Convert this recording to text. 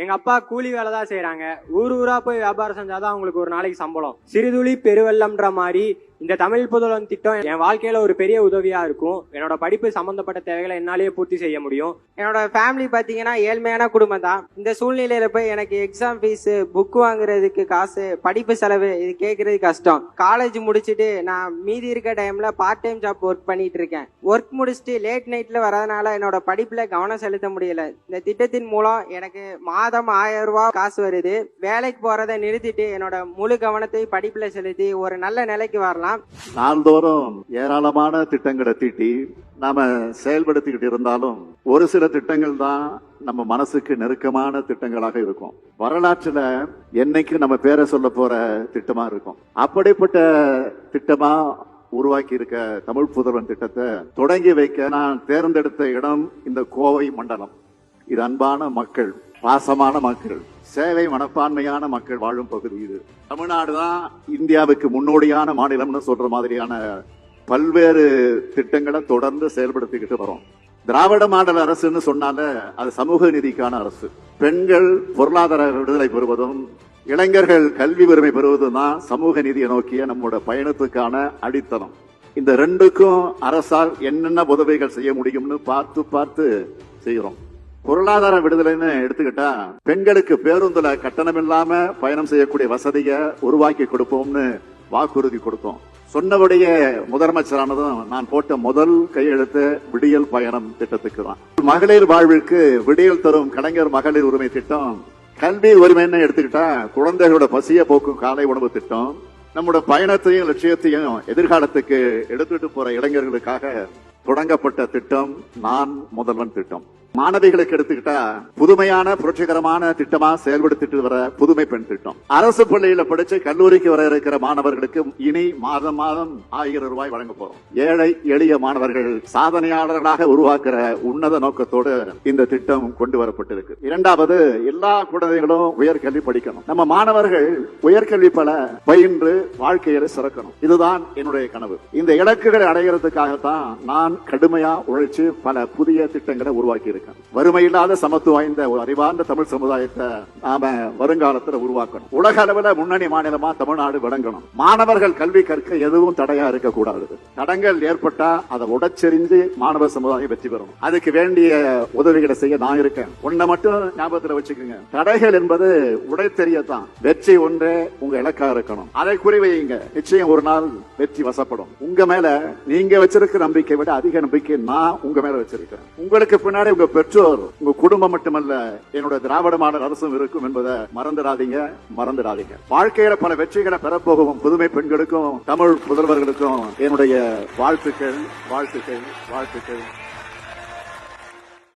எங்க அப்பா கூலி வேலை தான் செய்யறாங்க ஊர் ஊரா போய் வியாபாரம் செஞ்சாதான் அவங்களுக்கு ஒரு நாளைக்கு சம்பளம். சிறுதுளி பெருவெள்ளம்ன்ற மாதிரி இந்த தமிழ் புதல்வன் திட்டம் என் வாழ்க்கையில ஒரு பெரிய உதவியா இருக்கும். என்னோட படிப்பு சம்பந்தப்பட்ட தேவைகளை என்னாலேயே பூர்த்தி செய்ய முடியும். என்னோட ஃபேமிலி பாத்தீங்கன்னா ஏழ்மையான குடும்பம் தான். இந்த சூழ்நிலையில போய் எனக்கு எக்ஸாம் ஃபீஸ் புக் வாங்குறதுக்கு காசு படிப்பு செலவு இது கேட்கறது கஷ்டம். காலேஜ் முடிச்சுட்டு நான் மீதி இருக்க டைம்ல பார்ட் டைம் ஜாப் ஒர்க் பண்ணிட்டு இருக்கேன். ஒர்க் முடிச்சுட்டு லேட் நைட்ல வரதுனால என்னோட படிப்புல கவனம் செலுத்த முடியல. இந்த திட்டத்தின் மூலம் எனக்கு மாதம் ஆயிரம் ரூபாய் காசு வருது. வேலைக்கு போறதை நிறுத்திட்டு என்னோட முழு கவனத்தை படிப்புல செலுத்தி ஒரு நல்ல நிலைக்கு வரலாம். நாள்தோறும் ஏராளமான திட்டங்களை தீட்டி நாம செயல்படுத்திக்கிட்டு இருந்தாலும் ஒரு சில திட்டங்கள் தான் நம்ம மனசுக்கு நெருக்கமான திட்டங்களாக இருக்கும். வரலாற்றுல என்னைக்கு நம்ம பேரை சொல்ல போற திட்டமா இருக்கும். அப்படிப்பட்ட திட்டமா உருவாக்கி இருக்க தமிழ் புதல்வன் திட்டத்தை தொடங்கி வைக்க நான் தேர்ந்தெடுத்த இடம் இந்த கோவை மண்டலம். இது அன்பான மக்கள் பாசமான மக்கள். சேவை மனப்பான்மையான மக்கள் வாழும் பகுதி இது. தமிழ்நாடு தான் இந்தியாவுக்கு முன்னோடியான மாநிலம்னு சொல்ற மாதிரியான பல்வேறு திட்டங்களை தொடர்ந்து செயல்படுத்திக்கிட்டு வரோம். திராவிட மாடல் அரசுன்னு சொன்னால அது சமூக நீதிக்கான அரசு. பெண்கள் பொருளாதார விடுதலை பெறுவதும் இளைஞர்கள் கல்வி உரிமை பெறுவதும் தான் சமூக நீதியை நோக்கிய நம்மளோட பயணத்துக்கான அடித்தளம். இந்த ரெண்டுக்கும் அரசால் என்னென்ன உதவிகள் செய்ய முடியும்னு பார்த்து பார்த்து செய்கிறோம். பொருளாதார விடுதலைன்னு எடுத்துக்கிட்டா பெண்களுக்கு பேருந்துல கட்டணம் இல்லாம பயணம் செய்யக்கூடிய வசதியை உருவாக்கி கொடுப்போம்னு வாக்குறுதி கொடுத்தோம். சொன்னபடிய முதலமைச்சரானதும் நான் போட்ட முதல் கையெழுத்து விடியல் பயணம் திட்டத்துக்கு தான். மகளிர் வாழ்விற்கு விடியல் தரும் கலைஞர் மகளிர் உரிமை திட்டம் கல்வி உரிமைன்னு எடுத்துக்கிட்டா குழந்தைகளோட பசிய போக்கும் காலை உணவு திட்டம் நம்முடைய பயணத்தையும் லட்சியத்தையும் எதிர்காலத்துக்கு எடுத்துட்டு போற இளைஞர்களுக்காக தொடங்கப்பட்ட திட்டம் நான் முதல்வன் திட்டம். மாணவிகளுக்கு எடுத்துக்கிட்டா புதுமையான புரட்சிகரமான திட்டமா செயல்படுத்திட்டு வர புதுமை பெண் திட்டம். அரசு பள்ளியில படிச்சு கல்லூரிக்கு வர இருக்கிற மாணவர்களுக்கு இனி மாதம் மாதம் ஆயிரம் ரூபாய் வழங்க போறோம். ஏழை எளிய மாணவர்கள் சாதனையாளர்களாக உருவாக்குற உன்னத நோக்கத்தோடு இந்த திட்டம் கொண்டு வரப்பட்டிருக்கு. இரண்டாவது எல்லா குழந்தைகளும் உயர்கல்வி படிக்கணும். நம்ம மாணவர்கள் உயர்கல்வி பல பயின்று வாழ்க்கையில சிறக்கணும். இதுதான் என்னுடைய கனவு. இந்த இலக்குகளை அடைகிறதுக்காகத்தான் நான் கடுமையா உழைச்சு பல புதிய திட்டங்களை உருவாக்கி இருக்கேன் வறுமை இல்லாத சமத்துவம் வாய்ந்த ஒரு அறிவார்ந்த தமிழ் சமுதாயத்தை நாம வருங்காலத்துல உருவாக்கணும். உலக அளவுல முன்னணி மாநிலமா தமிழ்நாடு விளங்கணும். மாணவர்கள் கல்வி கற்க எதுவும் தடையா இருக்கக்கூடாது. தடங்கள் ஏற்பட்டா அதை உடச்செறிஞ்சு மாணவ சமுதாயம் வெற்றி பெறணும். அதுக்கு வேண்டிய உதவிகளை செய்ய நான் இருக்கேன். ஒன்ன மட்டும் ஞாபகத்துல வச்சுக்கோங்க. தடைகள் என்பது உடை தெரியத்தான் வெற்றி ஒன்றே உங்க இலக்கா இருக்கணும். அதை குறிவையுங்க நிச்சயம் ஒரு நாள் வெற்றி வசப்படும். உங்க மேல நீங்க வச்சிருக்க நம்பிக்கை விட அதிக நம்பிக்கை நான் உங்க மேல வச்சிருக்கேன் உங்களுக்கு பின்னாடி உங்க பெற்றோர் உங்க குடும்பம் மட்டுமல்ல என்னோட திராவிட மாடல் அரசும் இருக்கும் என்பதை மறந்துடாதீங்க மறந்துடாதீங்க. வாழ்க்கையில பல வெற்றிகளை பெறப்போகும் புதுமை பெண்களுக்கும் தமிழ் முதல்வர்களுக்கும் என்னுடைய வாழ்த்துக்கள் வாழ்த்துக்கள் வாழ்த்துக்கள்.